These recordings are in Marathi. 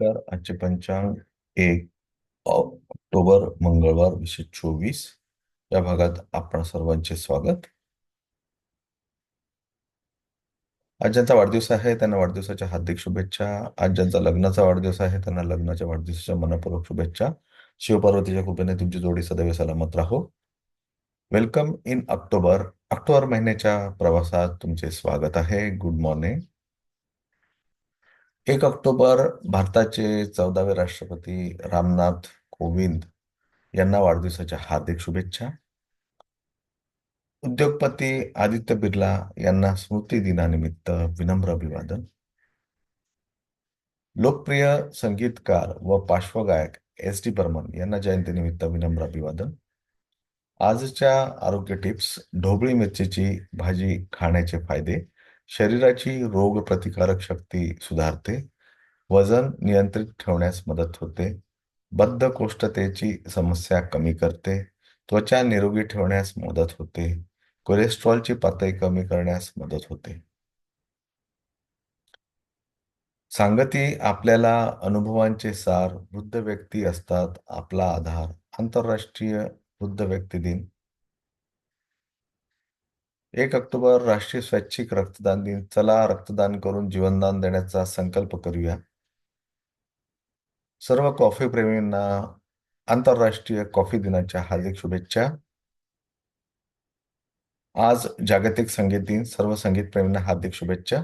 नमस्कार आजचे पंचांग एक ऑक्टोबर मंगळवार वीसशे चोवीस. या भागात आपण सर्वांचे स्वागत. आज ज्यांचा वाढदिवस आहे त्यांना वाढदिवसाच्या हार्दिक शुभेच्छा. आज ज्यांचा लग्नाचा वाढदिवस आहे त्यांना लग्नाच्या वाढदिवसाच्या मनपूर्वक शुभेच्छा. शिवपार्वतीच्या कृपेने तुमची जोडी सदैव सलामत राहो. वेलकम इन ऑक्टोबर ऑक्टोबर महिन्याच्या प्रवासात तुमचे स्वागत आहे. गुड मॉर्निंग एक ऑक्टोबर भारताचे चौदावे राष्ट्रपती रामनाथ कोविंद यांना वाढदिवसाच्या हार्दिक शुभेच्छा. उद्योगपती आदित्य बिर्ला यांना स्मृती दिनानिमित्त विनम्र अभिवादन. लोकप्रिय संगीतकार व पार्श्वगायक एस डी बर्मन यांना जयंतीनिमित्त विनम्र अभिवादन. आजच्या आरोग्य टिप्स ढोबळी मिरचीची भाजी खाण्याचे फायदे शरीराची रोग प्रतिकारक शक्ती सुधारते वजन नियंत्रित ठेवण्यास मदत होते बद्धकोष्ठतेची समस्या कमी करते त्वचा निरोगी ठेवण्यास मदत होते कोलेस्ट्रॉलची पातळी कमी करण्यास मदत होते. सांगती आपल्याला अनुभवांचे सार वृद्ध व्यक्ती असतात आपला आधार आंतरराष्ट्रीय वृद्ध व्यक्ती दिन एक ऑक्टोबर राष्ट्रीय स्वैच्छिक रक्तदान दिन. चला रक्तदान करून जीवनदान देण्याचा संकल्प करूया. सर्व कॉफी प्रेमींना आंतरराष्ट्रीय कॉफी दिनाच्या हार्दिक शुभेच्छा. आज जागतिक संगीत दिन. सर्व संगीत प्रेमींना हार्दिक शुभेच्छा.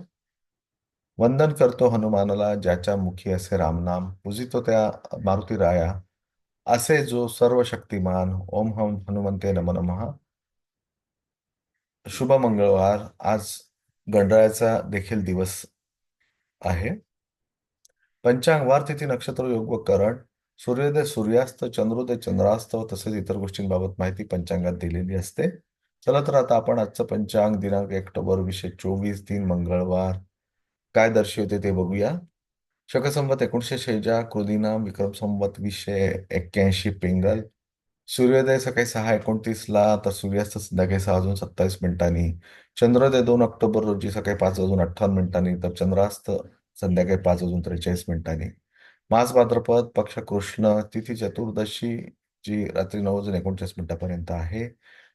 वंदन करतो हनुमानाला ज्याच्या मुखी असे रामनाम पूजितो त्या मारुती राया. असे जो सर्व शक्तिमान ओम हम हनुमंते नम नमः. शुभ मंगळवार आज गणरायाचा देखील दिवस आहे. पंचांग वार तिथी नक्षत्र योग व करण सूर्योदय सूर्यास्त चंद्रोदय चंद्रास्त व तसेच इतर गोष्टींबाबत माहिती पंचांगात दिलेली असते. चला तर आता आपण आजचं पंचांग दिनांक एक ऑक्टोबर वीसशे चोवीस दिन मंगळवार. काय दर्शवते ते बघूया. शकसंवत एकोणीसशे शेजा कृदिना विक्रम संवत वीसशे एक्क्याऐंशी पिंगल सूर्योदय सकाळी सहा एकोणतीसला तर सूर्यास्त संध्याकाळी सहा वाजून सत्तावीस मिनिटांनी. चंद्रोदय दोन ऑक्टोबर रोजी सकाळी पाच वाजून अठ्ठावन्न मिनिटांनी तर चंद्रास्त संध्याकाळी पाच वाजून त्रेचाळीस मिनिटांनी. मास भाद्रपद पक्ष कृष्ण तिथी चतुर्दशी जी रात्री नऊ वाजून एकोणचाळीस मिनिटापर्यंत आहे.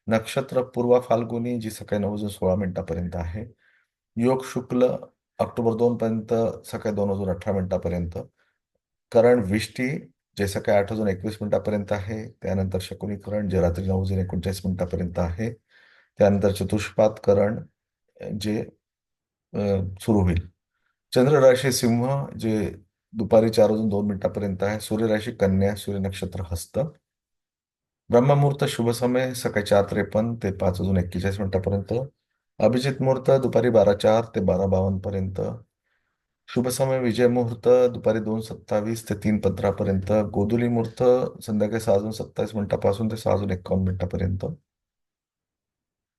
नक्षत्र पूर्व फाल्गुनी जी सकाळी नऊ वाजून सोळा मिनिटापर्यंत आहे. योग शुक्ल ऑक्टोबर दोन पर्यंत सकाळी दोन वाजून अठरा मिनिटापर्यंत. करण विष्टी जे सकाळी आठ वाजून एकवीस मिनिटापर्यंत आहे त्यानंतर शकुनीकरण जे रात्री नऊ वाजून एकोणचाळीस मिनिटापर्यंत आहे. त्यानंतर चतुष्पात करण जे सुरू होईल. चंद्र राशी सिंह जे दुपारी चार वाजून दोन मिनिटापर्यंत आहे. सूर्यराशी कन्या सूर्य नक्षत्र हस्त. ब्रह्ममुहूर्त शुभ समय सकाळी चार त्रेपन्न ते पाच वाजून एक्केचाळीस मिनिटापर्यंत. अभिजित मुहूर्त दुपारी बारा चार ते बारा बावन्न पर्यंत शुभ समय विजय मुहूर्त दुपारी दोन सत्तावीस ते तीन पंधरापर्यंत गोधुली मुहूर्त संध्याकाळी सहा वाजून सत्तावीस मिनिटापासून ते सहा वाजून एकावन्न मिनिटापर्यंत.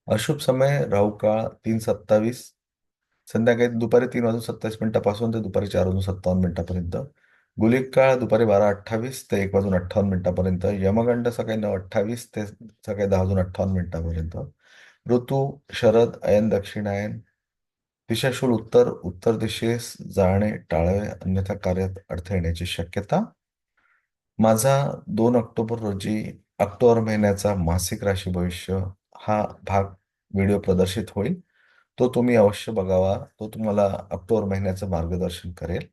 अशुभ समय राहू काळ तीन सत्तावीस संध्याकाळी दुपारी तीन वाजून सत्तावीस मिनिटापासून ते दुपारी चार वाजून सत्तावन्न मिनिटापर्यंत. गुलिक काळ दुपारी बारा अठ्ठावीस ते एक वाजून अठ्ठावन्न मिनिटापर्यंत यमगंड सकाळी नऊ अठ्ठावीस ते सकाळी दहा वाजून अठ्ठावन्न मिनिटापर्यंत. ऋतू शरद अयन दक्षिणायन दिशाशूल उत्तर उत्तर दिशेस जाणे टाळावे अन्यथा कार्यात अडथळा येण्याची शक्यता. माझा दोन ऑक्टोबर रोजी ऑक्टोबर महिन्याचा मासिक राशी भविष्य हा भाग व्हिडिओ प्रदर्शित होईल. तो तुम्ही अवश्य बघावा. तो तुम्हाला ऑक्टोबर महिन्याचं मार्गदर्शन करेल.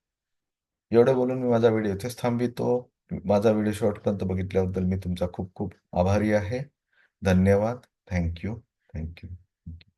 एवढे बोलून मी माझा व्हिडिओ इथेच थांबवितो. माझा व्हिडिओ शेवटपर्यंत बघितल्याबद्दल मी तुमचा खूप खूप आभारी आहे. धन्यवाद. Thank you. Thank you.